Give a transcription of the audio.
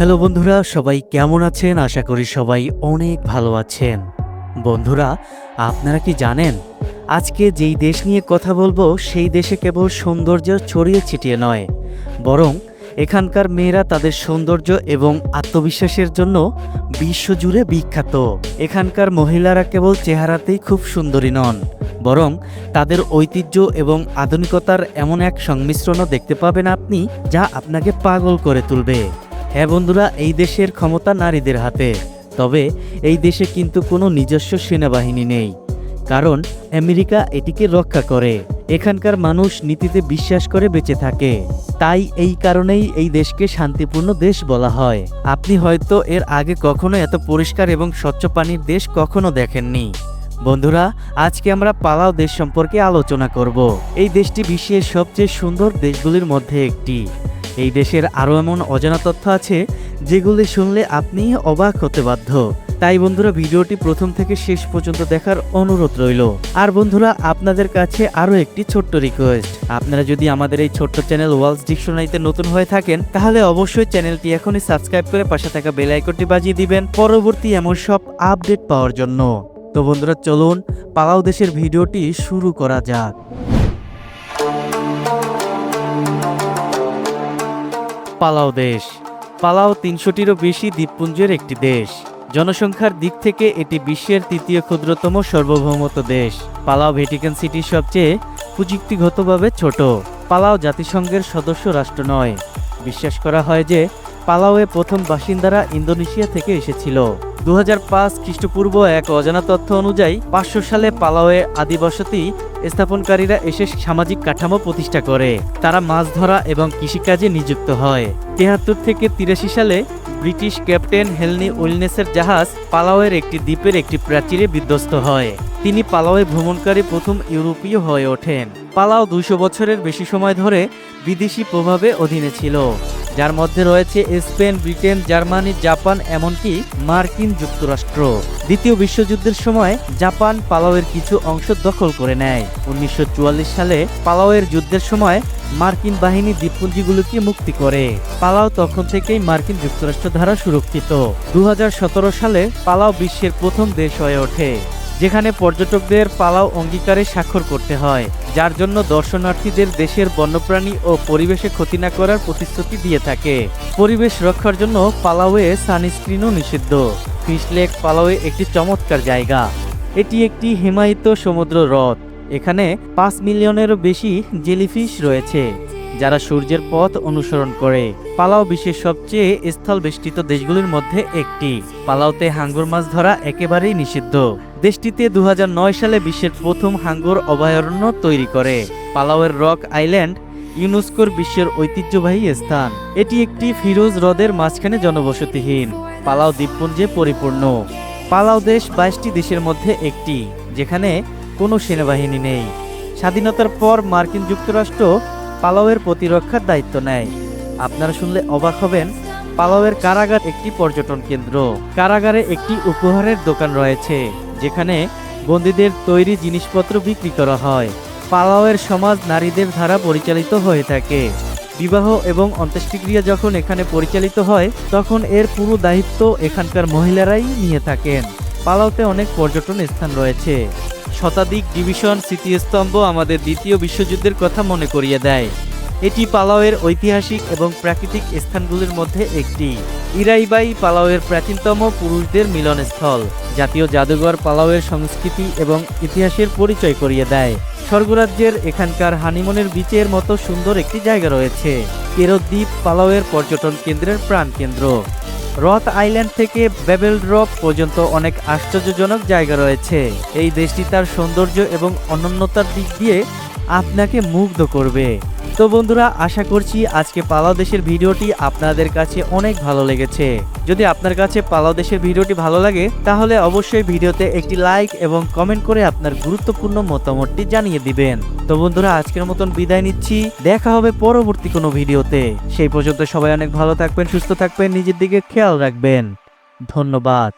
Hello বন্ধুরা, সবাই কেমন আছেন? আশা করি সবাই অনেক ভালো আছেন। বন্ধুরা, আপনারা কি জানেন? আজকে যেই দেশ নিয়ে কথা বলব, সেই দেশে কেবল সৌন্দর্য ছড়িয়ে ছিটিয়ে নয়, বরং এখানকার মেয়েরা তাদের সৌন্দর্য এবং আত্মবিশ্বাসের জন্য বিশ্বজুড়ে বিখ্যাত। এখানকার মহিলারা কেবল চেহারাতেই খুব সুন্দরী নন, বরং তাদের ঐতিহ্য এবং আধুনিকতার এমন এক সংমিশ্রণও দেখতে পাবেন আপনি, যা আপনাকে পাগল করে তুলবে। হ্যাঁ বন্ধুরা, এই দেশের ক্ষমতা নারীদের হাতে। তবে এই দেশে কিন্তু কোনো নিজস্ব সেনাবাহিনী নেই। কারণ আমেরিকা এটিকে রক্ষা করে। এখানকার মানুষ নীতিতে বিশ্বাস করে বেঁচে থাকে। তাই এই কারণেই এই দেশকে শান্তিপূর্ণ দেশ বলা হয়। আপনি হয়তো এর আগে কখনো এত পরিষ্কার এবং স্বচ্ছ পানির দেশ কখনো দেখেননি। বন্ধুরা, আজকে আমরা পালাও দেশ সম্পর্কে আলোচনা করব। এই দেশটি বিশ্বের সবচেয়ে সুন্দর দেশগুলির মধ্যে একটি। এই দেশের আরও এমন অজানা তথ্য আছে যেগুলি শুনলে আপনি অবাক হতে বাধ্য। তাই বন্ধুরা, ভিডিওটি প্রথম থেকে শেষ পর্যন্ত দেখার অনুরোধ রইল। আর বন্ধুরা, আপনাদের কাছে আরও একটি ছোট্ট রিকোয়েস্ট আপনারা যদি আমাদের এই ছোট্ট চ্যানেল ওয়ালস ডিকশনারিতে নতুন হয়ে থাকেন, তাহলে অবশ্যই চ্যানেলটি এখনই সাবস্ক্রাইব করে পাশে থাকা বেল আইকনটি বাজিয়ে দিবেন পরবর্তী এমন সব আপডেট পাওয়ার জন্য। তো বন্ধুরা, চলুন পালাও দেশের ভিডিওটি শুরু করা যাক। পালাও দেশ। পালাও তিনশোটিরও বেশি দ্বীপপুঞ্জের একটি দেশ। জনসংখ্যার দিক থেকে এটি বিশ্বের তৃতীয় ক্ষুদ্রতম সার্বভৌমত দেশ। পালাও ভ্যাটিকান সিটি সবচেয়ে প্রযুক্তিগতভাবে ছোট। পালাও জাতিসংঘের সদস্য রাষ্ট্র নয়। বিশ্বাস করা হয় যে পালাওয়ে প্রথম বাসিন্দারা ইন্দোনেশিয়া থেকে এসেছিল। দু হাজার পাঁচ খ্রিস্টপূর্ব এক অজানা তথ্য অনুযায়ী পাঁচশো সালে পালাওয়ে আদিবসতি স্থাপনকারীরা এসে সামাজিক কাঠামো প্রতিষ্ঠা করে। তারা মাছ ধরা এবং কৃষিকাজে নিযুক্ত হয়। তেহাত্তর থেকে তিরাশি সালে ব্রিটিশ ক্যাপ্টেন হেলনি উইলনেসের জাহাজ পালাওয়ের একটি দ্বীপের একটি প্রাচীরে বিধ্বস্ত হয়। তিনি পালাওয়ে ভ্রমণকারী প্রথম ইউরোপীয় হয়ে ওঠেন। পালাও দুশো বছরের বেশি সময় ধরে বিদেশি প্রভাবে অধীনে ছিল। যার মধ্যে রয়েছে স্পেন, ব্রিটেন, জার্মানি, জাপান, এমনকি মার্কিন যুক্তরাষ্ট্র। দ্বিতীয় বিশ্বযুদ্ধের সময় জাপান পালাওয়ের কিছু অংশ দখল করে নেয়। উনিশশো চুয়াল্লিশ সালে পালাওয়ের যুদ্ধের সময় মার্কিন বাহিনী দ্বীপপুঞ্জিগুলোকে মুক্তি করে। পালাও তখন থেকেই মার্কিন যুক্তরাষ্ট্র দ্বারা সুরক্ষিত। দু হাজার সতেরো সালে পালাও বিশ্বের প্রথম দেশ হয়ে ওঠে। যেখানে পর্যটকদের পালাও অঙ্গীকারে স্বাক্ষর করতে হয়, যার জন্য দর্শনার্থীদের দেশের বন্যপ্রাণী ও পরিবেশে ক্ষতি না করার প্রতিশ্রুতি দিয়ে থাকে। পরিবেশ রক্ষার জন্য পালাওয়ে সানস্ক্রিনও নিষিদ্ধ। ফিশলেক পালাওয়ে একটি চমৎকার জায়গা। এটি একটি হিমায়িত সমুদ্র হ্রদ। এখানে পাঁচ মিলিয়নেরও বেশি জেলিফিশ রয়েছে। যারা সূর্যের পথ অনুসরণ করে। পালাও বিশ্বের সবচেয়ে স্থল বেষ্টিত দেশগুলির মধ্যে একটি। পালাওতে হাঙ্গর মাছ ধরা একেবারেই নিষিদ্ধ। দেশটিতে দু সালে বিশ্বের প্রথম হাঙ্গর অভয়ারণ্য তৈরি করে। পালাওয়ের রক আইল্যান্ড ইউনেস্কোর বিশ্বের ঐতিহ্যবাহী স্থান। এটি একটি ফিরোজ হ্রদের মাঝখানে জনবসতিহীন। পালাও দ্বীপপুঞ্জে পরিপূর্ণ। পালাও দেশ বাইশটি দেশের মধ্যে একটি, যেখানে কোনো সেনাবাহিনী নেই। স্বাধীনতার পর মার্কিন যুক্তরাষ্ট্র পালাওয়ের প্রতিরক্ষার দায়িত্ব নেয়। আপনারা শুনলে অবাক হবেন, পালাওয়ের কারাগার একটি পর্যটন কেন্দ্র। কারাগারে একটি উপহারের দোকান রয়েছে, যেখানে বন্দীদের তৈরি জিনিসপত্র বিক্রি করা হয়। পালাওয়ের সমাজ নারীদের দ্বারা পরিচালিত হয়ে থাকে। বিবাহ এবং অন্ত্যেষ্টিক্রিয়া যখন এখানে পরিচালিত হয়, তখন এর পুরো দায়িত্ব এখানকার মহিলারাই নিয়ে থাকেন। পালাওতে অনেক পর্যটন স্থান রয়েছে। শতাধিক ডিভিশন স্মৃতিস্তম্ভ আমাদের দ্বিতীয় বিশ্বযুদ্ধের কথা মনে করিয়ে দেয়। এটি পালাওয়ের ঐতিহাসিক এবং প্রাকৃতিক স্থানগুলির মধ্যে একটি। ইরাইবাই পালাওয়ের প্রাচীনতম পুরুষদের মিলনস্থল। জাতীয় জাদুঘর পালাওয়ের সংস্কৃতি এবং ইতিহাসের পরিচয় করিয়ে দেয়। স্বর্গরাজ্যের এখানকার হানিমনের বিচের মতো সুন্দর একটি জায়গা রয়েছে। কেরোদ্বীপ পালাওয়ের পর্যটন কেন্দ্রের প্রাণকেন্দ্র। রথ আইল্যান্ড থেকে বেবেল ড্রপ পর্যন্ত অনেক আশ্চর্যজনক জায়গা রয়েছে। এই দেশটি তার সৌন্দর্য এবং অনন্যতার দিক দিয়ে আপনাকে মুগ্ধ করবে। তো বন্ধুরা, আশা করছি আজকে পালাও দেশের ভিডিওটি আপনাদের কাছে অনেক ভালো লেগেছে। যদি আপনার কাছে পালাও দেশের ভিডিওটি ভালো লাগে, তাহলে অবশ্যই ভিডিওতে একটি লাইক এবং কমেন্ট করে আপনার গুরুত্বপূর্ণ মতামতটি জানিয়ে দিবেন। তো বন্ধুরা, আজকের মতন বিদায় নিচ্ছি। দেখা হবে পরবর্তী কোনো ভিডিওতে। সেই পর্যন্ত সবাই অনেক ভালো থাকবেন, সুস্থ থাকবেন, নিজের দিকে খেয়াল রাখবেন। ধন্যবাদ।